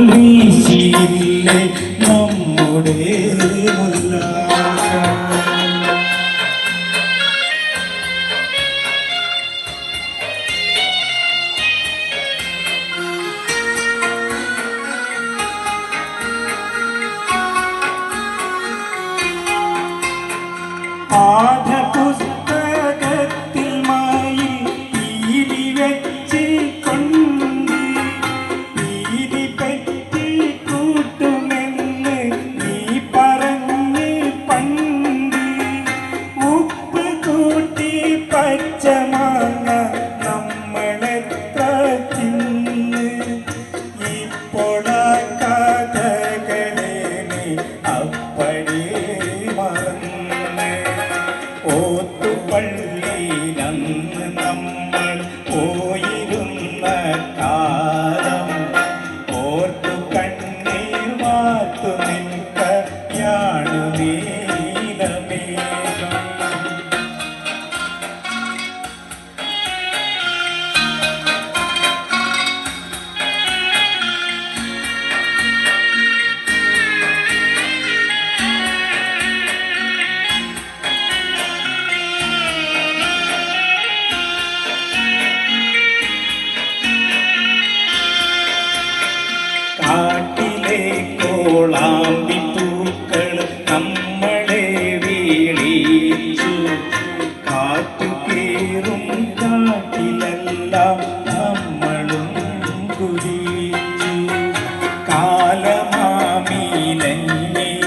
你心里 കാറ്റിൽ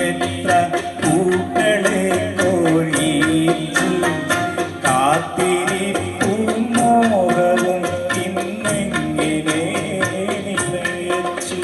എത്ര പൂക്കളെ കോഴിച്ചു. കാത്തിരിപ്പും മോഹവും ഇന്നെങ്ങനെ നിറയച്ചു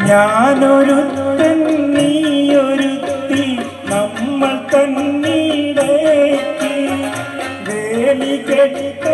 ഞാനൊരു തന്നീയൊരുത്തി നമ്മൾ തന്നീടേക്ക് വേലി കെട്ടി